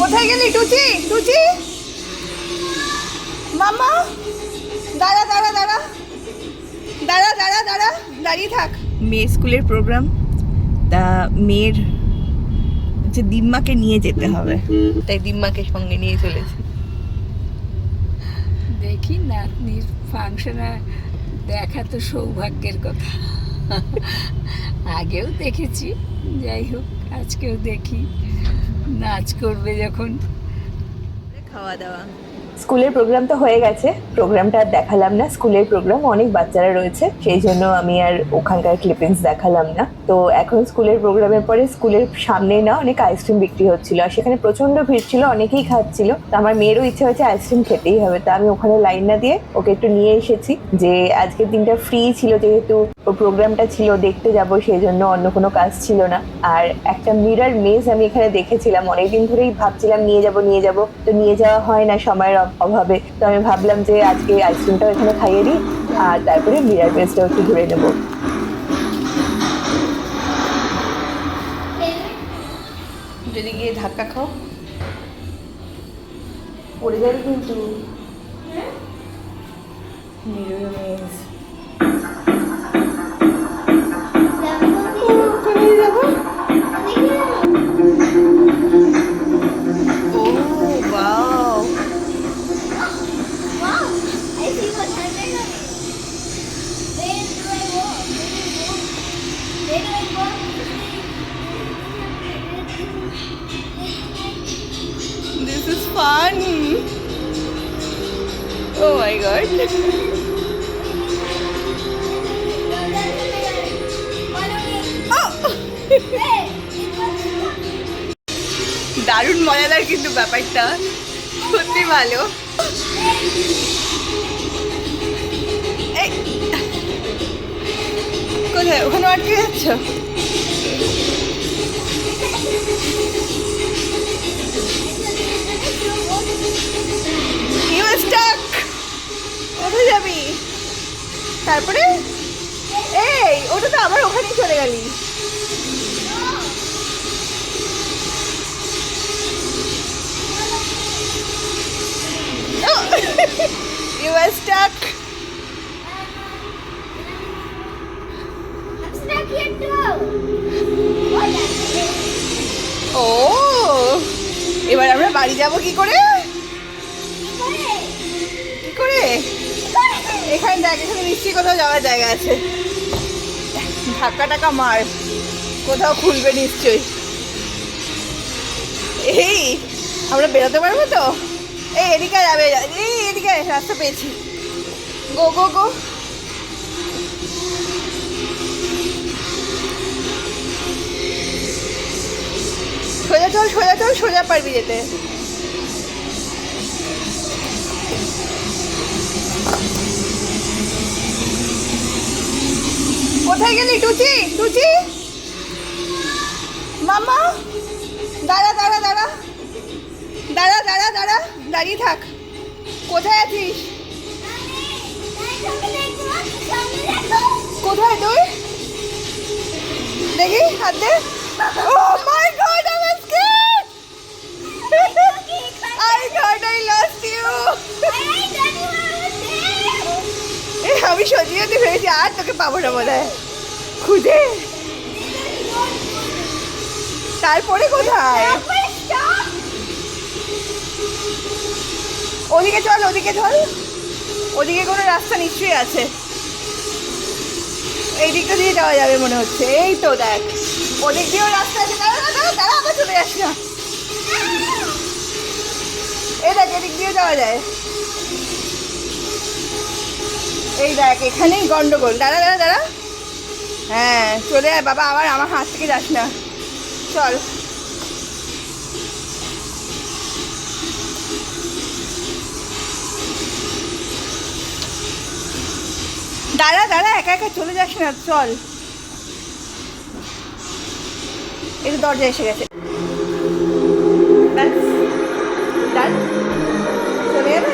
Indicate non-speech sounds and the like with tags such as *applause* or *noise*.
কোথায় গেলি Tucci? Tucci? মামা দাঁড়া দাঁড়া দাঁড়া। দাঁড়া দাঁড়া দাঁড়া। দাঁড়িয়ে থাক। মেয়ের স্কুলের প্রোগ্রাম তা মেয়ের হচ্ছে দিম্মাকে নিয়ে যেতে হবে। তাই দিম্মাকে সঙ্গে নিয়ে চলেছে। দেখি নাতনির ফাংশনে দেখা তো সৌভাগ্যের কথা। আগেও দেখেছি যাই হোক আজকেও দেখি। নাচ করবে যখন। খাওয়া দাওয়া স্কুলের প্রোগ্রাম তো হয়ে গেছে। প্রোগ্রামটা আর দেখালাম না। স্কুলের প্রোগ্রাম অনেক বাচ্চারা রয়েছে। সেই জন্য আমি আর ওখানকার ক্লিপিংস দেখালাম না। তো এখন স্কুলের প্রোগ্রামের পরে স্কুলের সামনে না অনেক আইসক্রিম বিক্রি হচ্ছিল। আর সেখানে প্রচণ্ড ভিড় ছিল অনেকেই খাচ্ছিল। তো আমার মেয়েরও ইচ্ছে হয়েছে আইসক্রিম খেতেই হবে। তা আমি ওখানে লাইন না দিয়ে ওকে একটু নিয়ে এসেছি যে আজকের দিনটা ফ্রি ছিল যেহেতু প্রোগ্রামটা ছিল দেখতে যাব সেই জন্য অন্য কোনো কাজ ছিল না। আর একটা মিরার মেজ আমি এখানে দেখেছিলাম অনেকদিন ধরেই ভাবছিলাম নিয়ে যাব নিয়ে যাব তো নিয়ে যাওয়া হয় না সময়ের অভাবে। তো আমি ভাবলাম যে আজকে আইসক্রিমটাও এখানে খাইয়ে দিই আর তারপরে মিরার মেজটাও একটু ঘুরে নেব। যদি গিয়ে ধাক্কা খাও। পড়ে যাবে কিন্তু। Mirror maze This is fun. Oh my god. দারুণ মজাদার কিন্তু ব্যাপারটা। সত্যি ভালো। কোথায়? ওখানে আটকে যাচ্ছ? তারপরে? এই ওটা তো আবার ওখানেই চলে গেলি। *laughs* I'm stuck here too. ও এবার আমরা বাড়ি যাব কি করে? এখানে দেখ এখানে নিশ্চয়ই কোথাও যাওয়ার জায়গা আছে। ধাক্কা টাকা মার। কোথাও খুলবে নিশ্চয়ই। এই, আমরা বেরোতে পারব তো? এই, এদিকে যাবে এই, এদিকে রাস্তা পেয়েছি। গো গো গো। সোজা চল সোজা চল, সোজা পারবি যেতে। কোথায় গেলি টুচি টুচি মামা দাঁড়া দাঁড়া দাঁড়া দাঁড়া দাঁড়া দাঁড়া দাঁড়িয়ে থাক কোথায় আছিস কোথায় তুই দেখি হাত দে ও মাই আই সত্যি আর তোকে পাবো না বোধ হয়। খুঁজে। তারপরে কোথায়? ওদিকে চল ওদিকে চল। ওদিকে কোনো রাস্তা নিশ্চয়ই আছে। এই দিকটা দিয়ে যাওয়া যাবে মনে হচ্ছে। এই তো দেখ। ওদিক দিয়েও রাস্তা আছে। দাঁড়া দাঁড়া, আবার চলে যাস না। এই দেখ, এদিক দিয়েও যাওয়া যায়। এই দেখ, এখানেই গন্ডগোল। দাঁড়া দাঁড়া দাঁড়া। হ্যাঁ চলে আয় বাবা, আবার আমার হাত থেকে যাস না। চল। দাঁড়া দাঁড়া, একা একা চলে যাস না, চল। এই দরজা এসে গেছে। চলে যাবে